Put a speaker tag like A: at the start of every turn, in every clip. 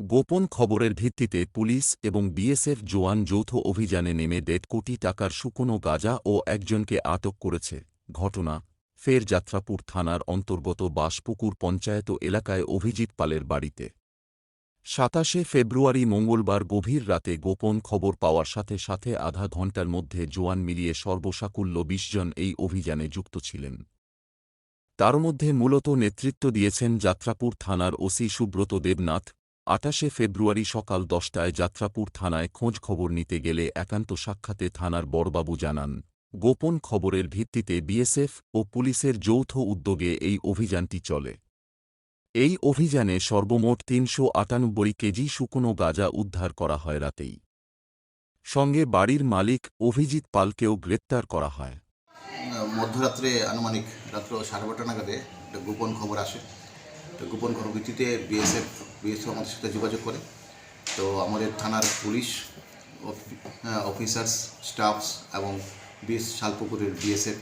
A: গোপন খবরের ভিত্তিতে পুলিশ এবং বিএসএফ জোয়ান যৌথ অভিযানে নেমে দেড় কোটি টাকার শুকনো গাজা ও একজনকে আটক করেছে। ঘটনা, ফের যাত্রাপুর থানার অন্তর্গত বাসপুকুর পঞ্চায়েত এলাকায় অভিজিৎ পালের বাড়িতে। সাতাশে ফেব্রুয়ারি মঙ্গলবার গভীর রাতে গোপন খবর পাওয়ার সাথে সাথে আধা ঘণ্টার মধ্যে জোয়ান মিলিয়ে সর্বসাকুল্য বিশ জন এই অভিযানে যুক্ত ছিলেন। তার মধ্যে মূলত নেতৃত্ব দিয়েছেন যাত্রাপুর থানার ওসি সুব্রত দেবনাথ আটাশে ফেব্রুয়ারি সকাল দশটায় যাত্রাপুর থানায় খোঁজ খবর নিতে গেলে একান্ত সাক্ষাতে থানার বড়বাবু জানান, গোপন খবরের ভিত্তিতে বিএসএফ ও পুলিশের যৌথ উদ্যোগে এই অভিযানটি চলে। এই অভিযানে সর্বমোট তিনশো আটানব্বই কেজি শুকনো গাঁজা উদ্ধার করা হয় রাতেই। সঙ্গে বাড়ির মালিক অভিজিৎ পালকেও গ্রেপ্তার করা হয়।
B: মধ্যরাত্রে আনুমানিক রাত্র সাড়ে বারোটা নাগাদে গোপন খবর আসে। গোপন খবর ভিত্তিতে বিএসএফ বিএসএফ আমাদের সাথে যোগাযোগ করে। তো আমাদের থানার পুলিশ অফিসার্স, স্টাফস এবং বিএস শালপুকুরের বিএসএফ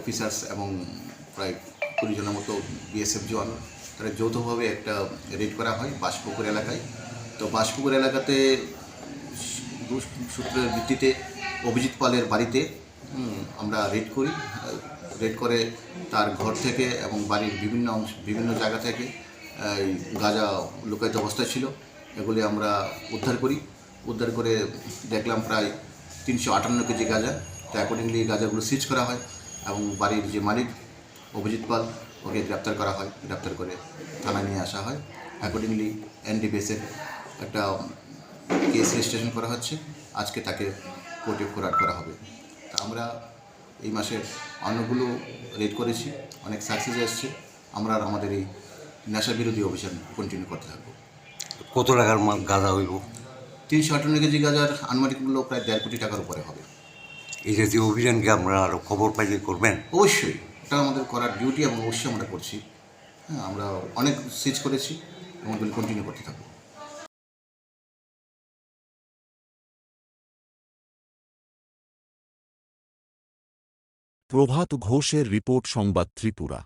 B: অফিসার্স এবং প্রায় কুড়ি জনের মতো বিএসএফ জওয়ান, তারা যৌথভাবে একটা রেড করা হয় বাসপুকুর এলাকায়। তো বাসপুকুর এলাকাতে সূত্রের ভিত্তিতে অভিজিৎ পালের বাড়িতে আমরা রেড করি। রেড করে তার ঘর থেকে এবং বাড়ির বিভিন্ন অংশ, বিভিন্ন জায়গা থেকে গাঁজা লুকায়িত অবস্থায় ছিল। এগুলি আমরা উদ্ধার করি। উদ্ধার করে দেখলাম প্রায় তিনশো আটান্ন কেজি গাঁজা। তো অ্যাকর্ডিংলি গাঁজাগুলো সিজ করা হয় এবং বাড়ির যে মালিক, অভিজিৎ পাল, ওকে গ্রেপ্তার করা হয়। গ্রেপ্তার করে থানায় নিয়ে আসা হয়। অ্যাকর্ডিংলি এনডিপিএসের একটা কেস রেজিস্ট্রেশন করা হচ্ছে। আজকে তাকে কোর্টে ফোরাট করা হবে। তা আমরা এই মাসের অন্যগুলো রেড করেছি অনেক সাকসেস এসছে। আমরা আর আমাদের এই নেশা বিরোধী অভিযান কন্টিনিউ করতে থাকব।
C: কত টাকার মাল গাঁদা হইব?
B: তিনশো আটান্ন কেজি গাজার আনুমানিক মূল্য প্রায় দেড় কোটি টাকার উপরে হবে।
C: এই জাতীয় অভিযানকে আমরা আরও খবর পাইলে করবেন?
B: অবশ্যই এটা আমাদের করার ডিউটি এবং অবশ্যই আমরা করছি। হ্যাঁ আমরা অনেক সিজ করেছি এবং কন্টিনিউ করতে থাকব।
A: প্রভাত ঘোষের রিপোর্ট সংবাদ ত্রিপুরা।